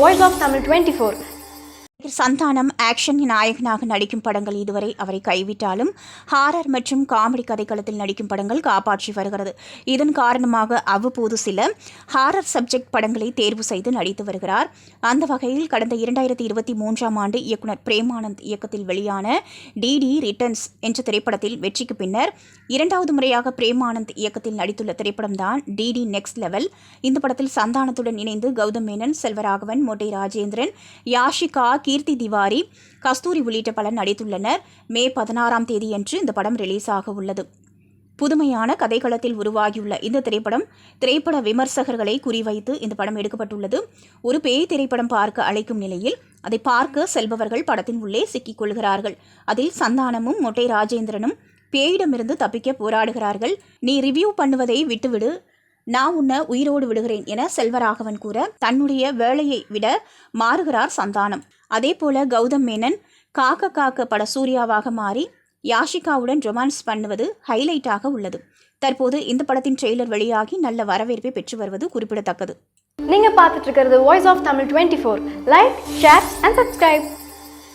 Voice of Tamil 24. Santhanam action நாயகனாக நடிக்கும் படங்கள் இதுவரை அவரை கைவிட்டாலும் ஹாரர் மற்றும் காமெடி கதைக்களத்தில் நடிக்கும் படங்கள் காப்பாற்றி வருகிறது. இதன் காரணமாக அவ்வப்போது சில ஹாரர் சப்ஜெக்ட் படங்களை தேர்வு செய்து நடித்து வருகிறார். அந்த வகையில் கடந்த இரண்டாயிரத்தி இருபத்தி மூன்றாம் ஆண்டு இயக்குனர் பிரேமானந்த் இயக்கத்தில் வெளியான டிடி ரிட்டர்ன்ஸ் என்ற திரைப்படத்தில் வெற்றிக்கு பின்னர் இரண்டாவது முறையாக பிரேமானந்த் இயக்கத்தில் நடித்துள்ள திரைப்படம்தான் டிடி நெக்ஸ்ட் லெவல் இந்த படத்தில் சந்தானத்துடன் இணைந்து கௌதம் மேனன் செல்வராகவன் மோட்டை ராஜேந்திரன் யாஷிகா கீர் கீர்த்தி திவாரி கஸ்தூரி உள்ளிட்ட பலர் நடித்துள்ளனர். மே பதினாறாம் தேதியன்று இந்த படம் ரிலீஸ் ஆக உள்ளது. புதுமையான கதைக்களத்தில் உருவாகியுள்ள இந்த திரைப்படம் திரைப்பட விமர்சகர்களை குறிவைத்து இந்த படம் எடுக்கப்பட்டுள்ளது. ஒரு பேய் திரைப்படம் பார்க்க அழைக்கும் நிலையில் அதை பார்க்க செல்பவர்கள் படத்தின் உள்ளே சிக்கிக் கொள்கிறார்கள். அதில் சந்தானமும் மொட்டை ராஜேந்திரனும் பேயிடமிருந்து தப்பிக்க போராடுகிறார்கள். நீ ரிவ்யூ பண்ணுவதை விட்டுவிடு நான் உன்னை உயிரோடு விடுகிறேன் என செல்வராகவன் கூற தன்னுடைய வேலையை விட மாறுகிறார் சந்தானம். அதே போல கௌதம் மேனன் காக்க காக்க பட சூர்யாவாக மாறி யாஷிகாவுடன் ரொமான்ஸ் பண்ணுவது ஹைலைட்டாக உள்ளது. தற்போது இந்த படத்தின் ட்ரெய்லர் வெளியாகி நல்ல வரவேற்பை பெற்று வருவது குறிப்பிடத்தக்கது. நீங்க பார்த்துட்டு இருக்கிறது voice of Tamil twenty four like share and subscribe